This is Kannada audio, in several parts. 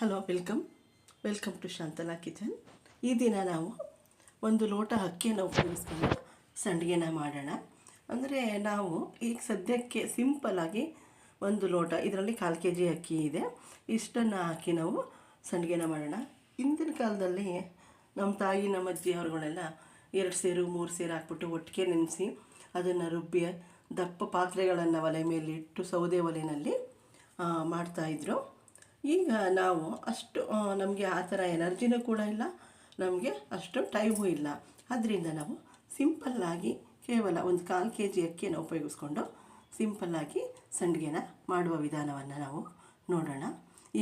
Hello, welcome. Welcome to Shantala kitchen. ಈ ದಿನ ನಾವು ಒಂದು ಲೋಟ ಅಕ್ಕಿಯನ್ನು ಉಪಯೋಗಿಸ್ಕೊಂಡು ಸಂಡಿಗೆನ ಮಾಡೋಣ. ಅಂದರೆ ನಾವು ಈಗ ಸದ್ಯಕ್ಕೆ ಸಿಂಪಲಾಗಿ ಒಂದು ಲೋಟ, ಇದರಲ್ಲಿ ಕಾಲು ಕೆ ಜಿ ಅಕ್ಕಿ ಇದೆ. ಇಷ್ಟನ್ನು ಹಾಕಿ ನಾವು ಸಂಡಿಗೆನ ಮಾಡೋಣ. ಹಿಂದಿನ ಕಾಲದಲ್ಲಿ ನಮ್ಮ ತಾಯಿ, ನಮ್ಮ ಅಜ್ಜಿ ಅವ್ರುಗಳೆಲ್ಲ ಎರಡು ಸೇರು, ಮೂರು ಸೇರು ಹಾಕ್ಬಿಟ್ಟು ಒಟ್ಟಿಗೆ ನೆನೆಸಿ ಅದನ್ನು ರುಬ್ಬಿ ದಪ್ಪ ಪಾತ್ರೆಗಳನ್ನು ಒಲೆ ಮೇಲೆ ಇಟ್ಟು ಸೌದೆ ಒಲೆಯಲ್ಲಿ ಮಾಡ್ತಾಯಿದ್ರು ಈಗ ನಾವು ಅಷ್ಟು ನಮಗೆ ಆ ಥರ ಎನರ್ಜಿನೂ ಕೂಡ ಇಲ್ಲ, ನಮಗೆ ಅಷ್ಟು ಟೈಮು ಇಲ್ಲ. ಅದರಿಂದ ನಾವು ಸಿಂಪಲ್ಲಾಗಿ ಕೇವಲ ಒಂದು ಕಾಲು ಕೆ ಜಿ ಅಕ್ಕಿಯನ್ನು ಉಪಯೋಗಿಸ್ಕೊಂಡು ಸಿಂಪಲ್ಲಾಗಿ ಸಂಡಿಗೆನ ಮಾಡುವ ವಿಧಾನವನ್ನು ನಾವು ನೋಡೋಣ.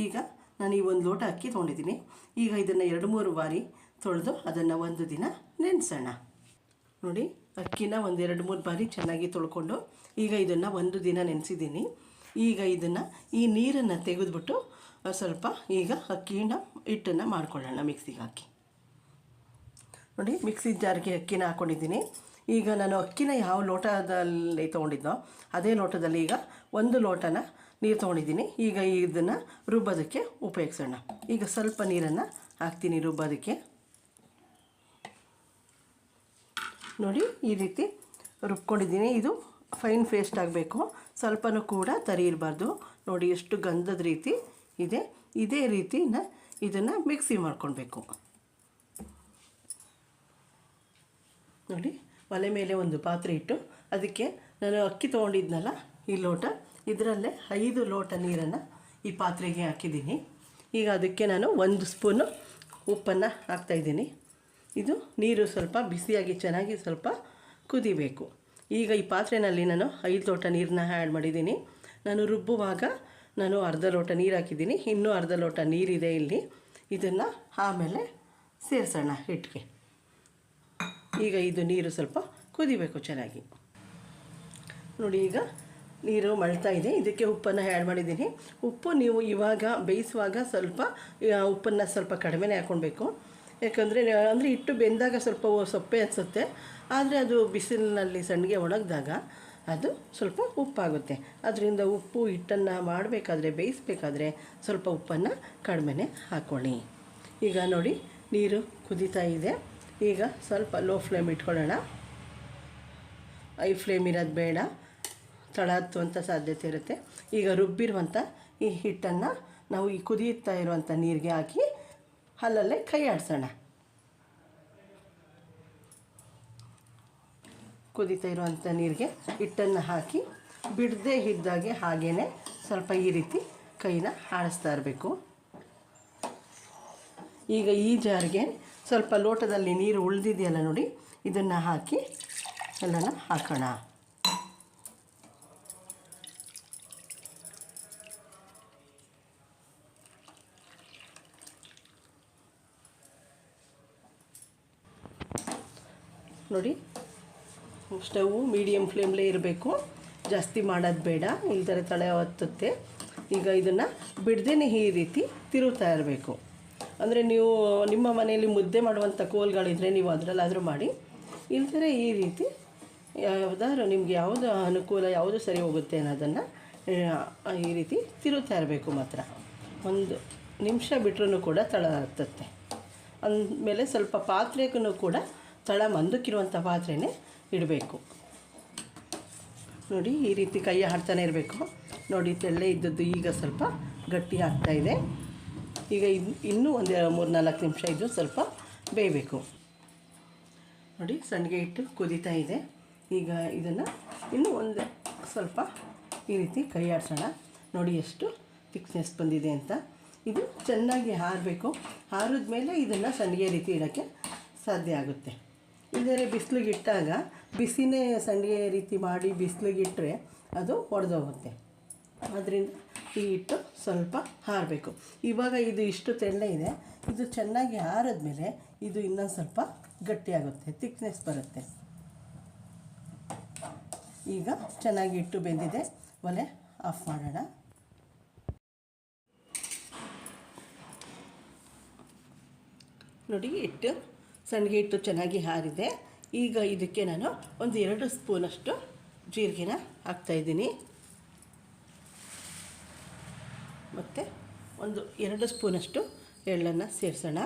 ಈಗ ನಾನು ಈ ಒಂದು ಲೋಟ ಅಕ್ಕಿ ತೊಗೊಂಡಿದ್ದೀನಿ. ಈಗ ಇದನ್ನು ಎರಡು ಮೂರು ಬಾರಿ ತೊಳೆದು ಅದನ್ನು ಒಂದು ದಿನ ನೆನೆಸೋಣ. ನೋಡಿ, ಅಕ್ಕಿನ ಒಂದು ಎರಡು ಮೂರು ಬಾರಿ ಚೆನ್ನಾಗಿ ತೊಳ್ಕೊಂಡು ಈಗ ಇದನ್ನು ಒಂದು ದಿನ ನೆನೆಸಿದ್ದೀನಿ. ಈಗ ಇದನ್ನು ಈ ನೀರನ್ನು ತೆಗೆದುಬಿಟ್ಟು ಸ್ವಲ್ಪ ಈಗ ಅಕ್ಕಿನ ಹಿಟ್ಟನ್ನು ಮಾಡ್ಕೊಳ್ಳೋಣ ಮಿಕ್ಸಿಗೆ ಹಾಕಿ. ನೋಡಿ, ಮಿಕ್ಸಿ ಜಾರಿಗೆ ಅಕ್ಕಿನ ಹಾಕ್ಕೊಂಡಿದ್ದೀನಿ ಈಗ ನಾನು ಅಕ್ಕಿನ ಯಾವ ಲೋಟದಲ್ಲಿ ತೊಗೊಂಡಿದ್ದೋ ಅದೇ ಲೋಟದಲ್ಲಿ ಈಗ ಒಂದು ಲೋಟನ ನೀರು ತೊಗೊಂಡಿದ್ದೀನಿ. ಈಗ ಇದನ್ನು ರುಬ್ಬೋದಕ್ಕೆ ಉಪಯೋಗಿಸೋಣ. ಈಗ ಸ್ವಲ್ಪ ನೀರನ್ನು ಹಾಕ್ತೀನಿ ರುಬ್ಬೋದಕ್ಕೆ. ನೋಡಿ, ಈ ರೀತಿ ರುಬ್ಕೊಂಡಿದ್ದೀನಿ. ಇದು ಫೈನ್ ಪೇಸ್ಟ್ ಆಗಬೇಕು. ಸ್ವಲ್ಪನೂ ಕೂಡ ತರಿ ಇರಬಾರ್ದು. ನೋಡಿ, ಎಷ್ಟು ಗಂಧದ ರೀತಿ ಇದೆ, ಇದೇ ರೀತಿನ ಇದನ್ನು ಮಿಕ್ಸಿ ಮಾಡ್ಕೊಳ್ಬೇಕು. ನೋಡಿ, ಒಲೆ ಮೇಲೆ ಒಂದು ಪಾತ್ರೆ ಇಟ್ಟು ಅದಕ್ಕೆ ನಾನು ಅಕ್ಕಿ ತೊಗೊಂಡಿದ್ನಲ್ಲ, ಈ ಲೋಟ, ಇದರಲ್ಲೇ ಐದು ಲೋಟ ನೀರನ್ನು ಈ ಪಾತ್ರೆಗೆ ಹಾಕಿದ್ದೀನಿ. ಈಗ ಅದಕ್ಕೆ ನಾನು ಒಂದು ಸ್ಪೂನು ಉಪ್ಪನ್ನು ಹಾಕ್ತಾಯಿದ್ದೀನಿ ಇದು ನೀರು ಸ್ವಲ್ಪ ಬಿಸಿಯಾಗಿ ಚೆನ್ನಾಗಿ ಸ್ವಲ್ಪ ಕುದಿಬೇಕು. ಈಗ ಈ ಪಾತ್ರೆಯಲ್ಲಿ ನಾನು ಐದು ಲೋಟ ನೀರನ್ನ ಆ್ಯಡ್ ಮಾಡಿದ್ದೀನಿ. ನಾನು ರುಬ್ಬುವಾಗ ನಾನು ಅರ್ಧ ಲೋಟ ನೀರು ಹಾಕಿದ್ದೀನಿ. ಇನ್ನೂ ಅರ್ಧ ಲೋಟ ನೀರಿದೆ ಇಲ್ಲಿ. ಇದನ್ನು ಆಮೇಲೆ ಸೇರಿಸೋಣ ಹಿಟ್ಟಿಗೆ ಈಗ ಇದು ನೀರು ಸ್ವಲ್ಪ ಕುದಿಬೇಕು ಚೆನ್ನಾಗಿ. ನೋಡಿ, ಈಗ ನೀರು ಮಳ್ತಾ ಇದೆ. ಇದಕ್ಕೆ ಉಪ್ಪನ್ನು ಆ್ಯಡ್ ಮಾಡಿದ್ದೀನಿ. ಉಪ್ಪು ನೀವು ಇವಾಗ ಬೇಯಿಸುವಾಗ ಸ್ವಲ್ಪ ಉಪ್ಪನ್ನು ಸ್ವಲ್ಪ ಕಡಿಮೆನೇ ಹಾಕ್ಕೊಳ್ಬೇಕು ಯಾಕಂದರೆ, ಅಂದರೆ ಹಿಟ್ಟು ಬೆಂದಾಗ ಸ್ವಲ್ಪ ಸೊಪ್ಪೆ ಅನಿಸುತ್ತೆ. ಆದರೆ ಅದು ಬಿಸಿಲಿನಲ್ಲಿ ಸಣ್ಣಗೆ ಒಣಗಿದಾಗ ಅದು ಸ್ವಲ್ಪ ಉಪ್ಪಾಗುತ್ತೆ. ಅದರಿಂದ ಉಪ್ಪು ಹಿಟ್ಟನ್ನು ಮಾಡಬೇಕಾದ್ರೆ, ಬೇಯಿಸಬೇಕಾದ್ರೆ ಸ್ವಲ್ಪ ಉಪ್ಪನ್ನು ಕಡಿಮೆನೇ ಹಾಕ್ಕೊಳ್ಳಿ ಈಗ ನೋಡಿ, ನೀರು ಕುದೀತಾ ಇದೆ. ಈಗ ಸ್ವಲ್ಪ ಲೋ ಫ್ಲೇಮ್ ಇಟ್ಕೊಳ್ಳೋಣ. ಐ ಫ್ಲೇಮ್ ಇರೋದು ಬೇಡ. ತಳ ಹತ್ತುವಂಥ ಸಾಧ್ಯತೆ ಇರುತ್ತೆ. ಈಗ ರುಬ್ಬಿರುವಂಥ ಈ ಹಿಟ್ಟನ್ನು ನಾವು ಈ ಕುದಿಯುತ್ತಾ ಇರುವಂಥ ನೀರಿಗೆ ಹಾಕಿ ಅಲ್ಲಲ್ಲೇ ಕೈ ಆಡಿಸೋಣ ಕುದೀತಾ ಇರುವಂಥ ನೀರಿಗೆ ಹಿಟ್ಟನ್ನು ಹಾಕಿ ಬಿಡದೆ ಇದ್ದಾಗೆ ಹಾಗೇ ಸ್ವಲ್ಪ ಈ ರೀತಿ ಕೈನ ಆಡಿಸ್ತಾ ಇರಬೇಕು. ಈಗ ಈ ಜಾರಿಗೆ ಸ್ವಲ್ಪ ಲೋಟದಲ್ಲಿ ನೀರು ಉಳಿದಿದೆಯಲ್ಲ ನೋಡಿ, ಇದನ್ನು ಹಾಕಿ ಎಲ್ಲನ ಹಾಕೋಣ. ನೋಡಿ ಸ್ಟವ್ ಮೀಡಿಯಮ್ ಫ್ಲೇಮ್ಲೇ ಇರಬೇಕು. ಜಾಸ್ತಿ ಮಾಡೋದು ಬೇಡ. ಇಲ್ದರೆ ತಳೆ ಹೊತ್ತುತ್ತೆ ಈಗ ಇದನ್ನು ಬಿಡ್ದೇ ಈ ರೀತಿ ತಿರುಗ್ತಾ ಇರಬೇಕು. ಅಂದರೆ ನೀವು ನಿಮ್ಮ ಮನೆಯಲ್ಲಿ ಮುದ್ದೆ ಮಾಡುವಂಥ ಕೋಲ್ಗಳಿದ್ರೆ ನೀವು ಅದರಲ್ಲಾದರೂ ಮಾಡಿ. ಇಲ್ದರೆ ಈ ರೀತಿ ಯಾವುದಾದ್ರು ನಿಮ್ಗೆ ಯಾವುದು ಅನುಕೂಲ, ಯಾವುದು ಸರಿ ಹೋಗುತ್ತೆ ಅನ್ನೋದನ್ನು ಈ ರೀತಿ ತಿರುಗ್ತಾ ಇರಬೇಕು ಮಾತ್ರ. ಒಂದು ನಿಮಿಷ ಬಿಟ್ರೂ ಕೂಡ ತಳ ಹತ್ತುತ್ತೆ. ಅಂದಮೇಲೆ ಸ್ವಲ್ಪ ಪಾತ್ರೆಗೂ ಕೂಡ ತಳ ಮಂದಕ್ಕಿರುವಂಥ ಪಾತ್ರೆನೇ ಇಡಬೇಕು. ನೋಡಿ, ಈ ರೀತಿ ಕೈ ಆಡ್ತಾನೆ ಇರಬೇಕು. ನೋಡಿ, ತೆಳ್ಳೆ ಇದ್ದದ್ದು ಈಗ ಸ್ವಲ್ಪ ಗಟ್ಟಿ ಆಗ್ತಾ ಇದೆ. ಈಗ ಇನ್ನು ಇನ್ನೂ ಒಂದು ಮೂರು, ನಾಲ್ಕು ನಿಮಿಷ ಇದು ಸ್ವಲ್ಪ ಬೇಯಬೇಕು. ನೋಡಿ ಸಣ್ಣಗೆ ಇಟ್ಟು ಕುದೀತಾ ಇದೆ. ಈಗ ಇದನ್ನು ಇನ್ನೂ ಒಂದು ಸ್ವಲ್ಪ ಈ ರೀತಿ ಕೈ ಆಡಿಸೋಣ. ನೋಡಿ, ಎಷ್ಟು ಥಿಕ್ನೆಸ್ ಬಂದಿದೆ ಅಂತ. ಇದು ಚೆನ್ನಾಗಿ ಹಾರಬೇಕು. ಹಾರಿದ ಮೇಲೆ ಇದನ್ನು ಸಣ್ಣಗೆ ರೀತಿ ಇಡೋಕ್ಕೆ ಸಾಧ್ಯ ಆಗುತ್ತೆ. ಇಲ್ಲದೇ ಬಿಸಿಲಿಗಿಟ್ಟಾಗ ಬಿಸಿನೇ ಸಂಡಿಗೆ ರೀತಿ ಮಾಡಿ ಬಿಸಿಲಿಗಿಟ್ಟರೆ ಅದು ಒಡೆದೋಗುತ್ತೆ. ಅದರಿಂದ ಈ ಹಿಟ್ಟು ಸ್ವಲ್ಪ ಹಾರಬೇಕು. ಇವಾಗ ಇದು ಇಷ್ಟು ತೆಳ್ಳೆ ಇದೆ. ಇದು ಚೆನ್ನಾಗಿ ಆರಿದ್ಮೇಲೆ ಇದು ಇನ್ನೊಂದು ಸ್ವಲ್ಪ ಗಟ್ಟಿಯಾಗುತ್ತೆ. ಥಿಕ್ನೆಸ್ ಬರುತ್ತೆ. ಈಗ ಚೆನ್ನಾಗಿ ಹಿಟ್ಟು ಬೆಂದಿದೆ. ಒಲೆ ಆಫ್ ಮಾಡೋಣ. ನೋಡಿ ಹಿಟ್ಟು ಸಂಡಿಗೆ ಹಿಟ್ಟು ಚೆನ್ನಾಗಿ ಹಾರಿದೆ. ಈಗ ಇದಕ್ಕೆ ನಾನು ಒಂದು ಎರಡು ಸ್ಪೂನಷ್ಟು ಜೀರಿಗೆನ ಹಾಕ್ತಾಯಿದ್ದೀನಿ ಮತ್ತು ಒಂದು ಎರಡು ಸ್ಪೂನಷ್ಟು ಎಳ್ಳನ್ನು ಸೇರಿಸೋಣ.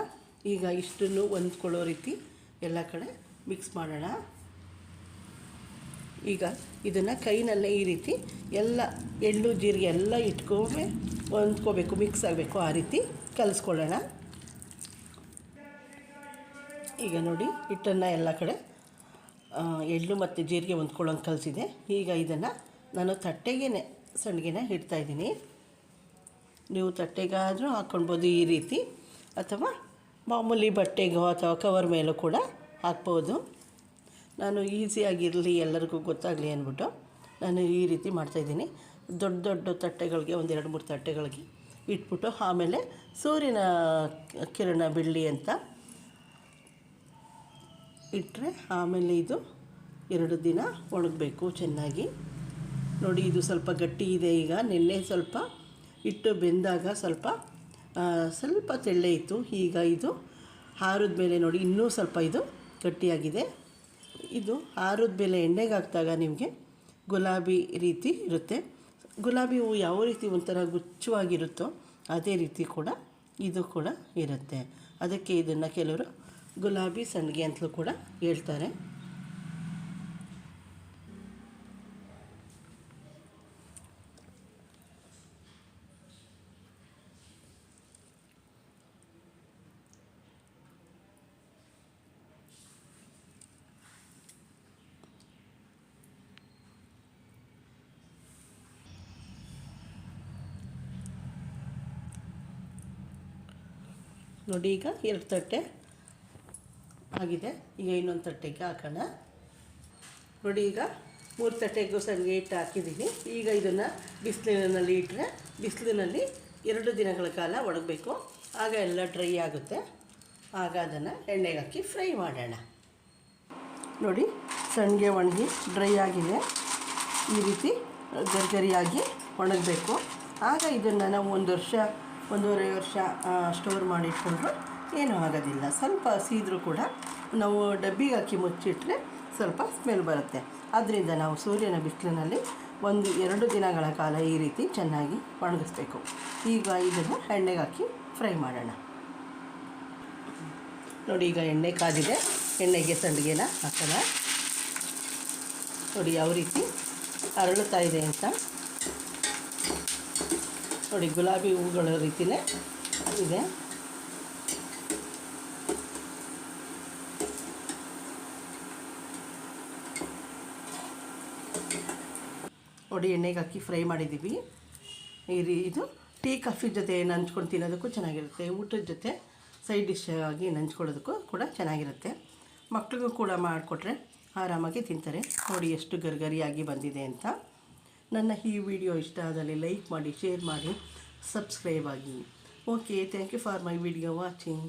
ಈಗ ಇಷ್ಟನ್ನು ಹೊಂದ್ಕೊಳ್ಳೋ ರೀತಿ ಎಲ್ಲ ಕಡೆ ಮಿಕ್ಸ್ ಮಾಡೋಣ. ಈಗ ಇದನ್ನು ಕೈನಲ್ಲೇ ಈ ರೀತಿ ಎಲ್ಲ ಎಳ್ಳು, ಜೀರಿಗೆ ಎಲ್ಲ ಇಟ್ಕೊಂಡ್ರೆ ಹೊಂದ್ಕೋಬೇಕು ಮಿಕ್ಸ್ ಆಗಬೇಕು ಆ ರೀತಿ ಕಲಿಸ್ಕೊಳ್ಳೋಣ. ಈಗ ನೋಡಿ, ಹಿಟ್ಟನ್ನು ಎಲ್ಲ ಕಡೆ ಎಳ್ಳು ಮತ್ತು ಜೀರಿಗೆ ಹೊಂದ್ಕೊಳ್ಳೋಂಗೆ ಕಲಿಸಿದೆ. ಈಗ ಇದನ್ನು ನಾನು ತಟ್ಟೆಗೆ ಸಂಡಿಗೆನ ಇಡ್ತಾಯಿದ್ದೀನಿ ನೀವು ತಟ್ಟೆಗಾದರೂ ಹಾಕ್ಕೊಳ್ಬೋದು ಈ ರೀತಿ, ಅಥವಾ ಮಾಮೂಲಿ ಬಟ್ಟೆಗೋ ಅಥವಾ ಕವರ್ ಮೇಲೂ ಕೂಡ ಹಾಕ್ಬೋದು. ನಾನು ಈಸಿಯಾಗಿರಲಿ ಎಲ್ಲರಿಗೂ ಗೊತ್ತಾಗಲಿ ಅಂದ್ಬಿಟ್ಟು ನಾನು ಈ ರೀತಿ ಮಾಡ್ತಾಯಿದ್ದೀನಿ ದೊಡ್ಡ ದೊಡ್ಡ ತಟ್ಟೆಗಳಿಗೆ, ಒಂದು ಎರಡು ಮೂರು ತಟ್ಟೆಗಳಿಗೆ ಇಟ್ಬಿಟ್ಟು ಆಮೇಲೆ ಸೂರ್ಯನ ಕಿರಣ ಬೀಳಲಿ ಅಂತ ಇಟ್ಟರೆ ಆಮೇಲೆ ಇದು ಎರಡು ದಿನ ಒಣಗಬೇಕು ಚೆನ್ನಾಗಿ. ನೋಡಿ, ಇದು ಸ್ವಲ್ಪ ಗಟ್ಟಿ ಇದೆ ಈಗ. ನೆನ್ನೆ ಸ್ವಲ್ಪ ಇಟ್ಟು ಬೆಂದಾಗ ಸ್ವಲ್ಪ ಸ್ವಲ್ಪ ತೆಳ್ಳೆ ಇತ್ತು. ಈಗ ಇದು ಹಾರದ ಮೇಲೆ ನೋಡಿ, ಇನ್ನೂ ಸ್ವಲ್ಪ ಇದು ಗಟ್ಟಿಯಾಗಿದೆ. ಇದು ಹಾರದ ಮೇಲೆ ಎಣ್ಣೆಗೆ ಹಾಕಿದಾಗ ನಿಮಗೆ ಗುಲಾಬಿ ರೀತಿ ಇರುತ್ತೆ. ಗುಲಾಬಿ ಹೂವು ಯಾವ ರೀತಿ ಒಂಥರ ಗುಚ್ಚವಾಗಿರುತ್ತೋ ಅದೇ ರೀತಿ ಕೂಡ ಇದು ಕೂಡ ಇರುತ್ತೆ. ಅದಕ್ಕೆ ಇದನ್ನು ಕೆಲವರು ಗುಲಾಬಿ ಸಂಡಿಗೆ ಅಂತಲೂ ಕೂಡ ಹೇಳ್ತಾರೆ. ನೋಡಿ ಈಗ ಎರಡು ತಟ್ಟೆ. ಆಗಿದೆ. ಈಗ ಇನ್ನೊಂದು ತಟ್ಟೆಗೆ ಹಾಕೋಣ. ನೋಡಿ, ಈಗ ಮೂರು ತಟ್ಟೆಗೂ ಸಂಡಿಗೆ ಇಟ್ಟು ಹಾಕಿದ್ದೀನಿ. ಈಗ ಇದನ್ನು ಬಿಸಿಲಿನಲ್ಲಿ ಇಟ್ಟರೆ ಬಿಸಿಲಿನಲ್ಲಿ ಎರಡು ದಿನಗಳ ಕಾಲ ಒಣಗಬೇಕು. ಆಗ ಎಲ್ಲ ಡ್ರೈ ಆಗುತ್ತೆ. ಆಗ ಅದನ್ನು ಎಣ್ಣೆಗೆ ಹಾಕಿ ಫ್ರೈ ಮಾಡೋಣ. ನೋಡಿ ಸಂಡಿಗೆ ಒಣಗಿ ಡ್ರೈ ಆಗಿದೆ. ಈ ರೀತಿ ಗರಿಗರಿಯಾಗಿ ಒಣಗಬೇಕು. ಆಗ ಇದನ್ನು ನಾವು ಒಂದು ವರ್ಷ, ಒಂದೂವರೆ ವರ್ಷ ಸ್ಟೋರ್ ಮಾಡಿಟ್ಕೊಂಡ್ರು ಏನೂ ಆಗೋದಿಲ್ಲ. ಸ್ವಲ್ಪ ಹಸಿದ್ರೂ ಕೂಡ ನಾವು ಡಬ್ಬಿಗೆ ಹಾಕಿ ಮುಚ್ಚಿಟ್ರೆ ಸ್ವಲ್ಪ ಸ್ಮೆಲ್ ಬರುತ್ತೆ. ಆದ್ದರಿಂದ ನಾವು ಸೂರ್ಯನ ಬಿಸಿಲಿನಲ್ಲಿ ಒಂದು ಎರಡು ದಿನಗಳ ಕಾಲ ಈ ರೀತಿ ಚೆನ್ನಾಗಿ ಒಣಗಿಸ್ಬೇಕು. ಈಗ ಇದನ್ನು ಎಣ್ಣೆಗೆ ಹಾಕಿ ಫ್ರೈ ಮಾಡೋಣ. ನೋಡಿ, ಈಗ ಎಣ್ಣೆ ಕಾದಿದೆ. ಎಣ್ಣೆಗೆ ಸಂಡಿಗೆನ ಹಾಕೋಣ. ನೋಡಿ, ಯಾವ ರೀತಿ ಅರಳುತ್ತಾ ಇದೆ ಅಂತ. ನೋಡಿ, ಗುಲಾಬಿ ಹೂಗಳ ರೀತಿಯೇ ಇದೆ. ನೋಡಿ ಎಣ್ಣೆಗೆ ಹಾಕಿ ಫ್ರೈ ಮಾಡಿದ್ದೀವಿ. ಈ ರೀ ಇದು ಟೀ, ಕಾಫಿ ಜೊತೆ ನಂಚ್ಕೊಂಡು ತಿನ್ನೋದಕ್ಕೂ ಚೆನ್ನಾಗಿರುತ್ತೆ. ಊಟದ ಜೊತೆ ಸೈಡ್ ಡಿಶ್ ಆಗಿ ನಂಚ್ಕೊಳ್ಳೋದಕ್ಕೂ ಕೂಡ ಚೆನ್ನಾಗಿರುತ್ತೆ. ಮಕ್ಳಿಗೂ ಕೂಡ ಮಾಡಿಕೊಟ್ರೆ ಆರಾಮಾಗಿ ತಿಂತಾರೆ. ನೋಡಿ ಎಷ್ಟು ಗರ್ಗರಿಯಾಗಿ ಬಂದಿದೆ ಅಂತ. ನನ್ನ ಈ ವಿಡಿಯೋ ಇಷ್ಟ ಆದಲ್ಲಿ ಲೈಕ್ ಮಾಡಿ, ಶೇರ್ ಮಾಡಿ, ಸಬ್ಸ್ಕ್ರೈಬ್ ಆಗಿ. Okay thank you for my video watching